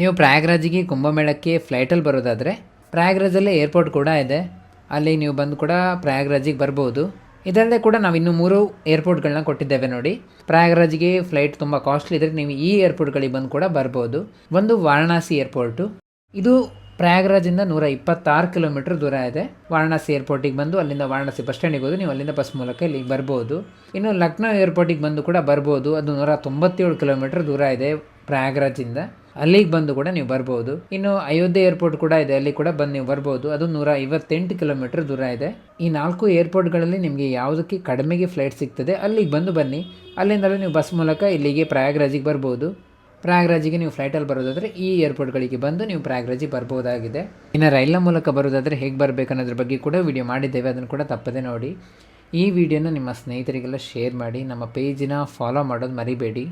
ನೀವು ಪ್ರಯಾಗ್ರಾಜಿಗೆ ಕುಂಭಮೇಳಕ್ಕೆ ಫ್ಲೈಟಲ್ಲಿ ಬರೋದಾದರೆ ಪ್ರಯಾಗ್ರಾಜಲ್ಲೇ ಏರ್ಪೋರ್ಟ್ ಕೂಡ ಇದೆ. ಅಲ್ಲಿ ನೀವು ಬಂದು ಕೂಡ ಪ್ರಯಾಗ್ರಾಜಿಗೆ ಬರ್ಬೋದು. ಇದಲ್ಲದೆ ಕೂಡ ನಾವು ಇನ್ನೂ ಮೂರು ಏರ್ಪೋರ್ಟ್ಗಳನ್ನ ಕೊಟ್ಟಿದ್ದೇವೆ ನೋಡಿ. ಪ್ರಯಾಗ್ರಾಜ್ಗೆ ಫ್ಲೈಟ್ ತುಂಬ ಕಾಸ್ಟ್ಲಿ ಇದ್ದರೆ ನೀವು ಈ ಏರ್ಪೋರ್ಟ್ಗಳಿಗೆ ಬಂದು ಕೂಡ ಬರ್ಬೋದು. ಒಂದು ವಾರಣಾಸಿ ಏರ್ಪೋರ್ಟು. ಇದು ಪ್ರಯಾಗ್ರಾಜಿಂದ ನೂರ ಇಪ್ಪತ್ತಾರು ಕಿಲೋಮೀಟರ್ ದೂರ ಇದೆ. ವಾರಣಾಸಿ ಏರ್ಪೋರ್ಟಿಗೆ ಬಂದು ಅಲ್ಲಿಂದ ವಾರಣಾಸಿ ಬಸ್ ಸ್ಟ್ಯಾಂಡಿಗೆ ಹೋದು ನೀವು ಅಲ್ಲಿಂದ ಬಸ್ ಮೂಲಕ ಇಲ್ಲಿಗೆ ಬರ್ಬೋದು. ಇನ್ನು ಲಕ್ನೋ ಏರ್ಪೋರ್ಟಿಗೆ ಬಂದು ಕೂಡ ಬರ್ಬೋದು. ಅದು ನೂರ ತೊಂಬತ್ತೇಳು ಕಿಲೋಮೀಟರ್ ದೂರ ಇದೆ ಪ್ರಯಾಗ್ರಾಜಿಂದ. ಅಲ್ಲಿಗೆ ಬಂದು ಕೂಡ ನೀವು ಬರ್ಬೋದು. ಇನ್ನು ಅಯೋಧ್ಯೆ ಏರ್ಪೋರ್ಟ್ ಕೂಡ ಇದೆ, ಅಲ್ಲಿ ಕೂಡ ಬಂದು ನೀವು ಬರ್ಬೋದು. ಅದು ನೂರ ಐವತ್ತೆಂಟು ಕಿಲೋಮೀಟರ್ ದೂರ ಇದೆ. ಈ ನಾಲ್ಕು ಏರ್ಪೋರ್ಟ್ಗಳಲ್ಲಿ ನಿಮಗೆ ಯಾವುದಕ್ಕೆ ಕಡಿಮೆಗೆ ಫ್ಲೈಟ್ ಸಿಗ್ತದೆ, ಅಲ್ಲಿಗೆ ಬಂದು ಬನ್ನಿ. ಅಲ್ಲಿಂದಲೇ ನೀವು ಬಸ್ ಮೂಲಕ ಇಲ್ಲಿಗೆ ಪ್ರಯಾಗ್ರಾಜಿಗೆ ಬರ್ಬೋದು. ಪ್ರಯಾಗ್ರಾಜಿಗೆ ನೀವು ಫ್ಲೈಟಲ್ಲಿ ಬರೋದಾದರೆ ಈ ಏರ್ಪೋರ್ಟ್ಗಳಿಗೆ ಬಂದು ನೀವು ಪ್ರಯಾಗ್ರಾಜಿಗೆ ಬರ್ಬೋದಾಗಿದೆ. ಇನ್ನು ರೈಲ್ನ ಮೂಲಕ ಬರೋದಾದರೆ ಹೇಗೆ ಬರಬೇಕು ಅನ್ನೋದ್ರ ಬಗ್ಗೆ ಕೂಡ ವಿಡಿಯೋ ಮಾಡಿದ್ದೇವೆ. ಅದನ್ನು ಕೂಡ ತಪ್ಪದೆ ನೋಡಿ. ಈ ವಿಡಿಯೋನ ನಿಮ್ಮ ಸ್ನೇಹಿತರಿಗೆಲ್ಲ ಶೇರ್ ಮಾಡಿ, ನಮ್ಮ ಪೇಜಿನ ಫಾಲೋ ಮಾಡೋದು ಮರಿಬೇಡಿ.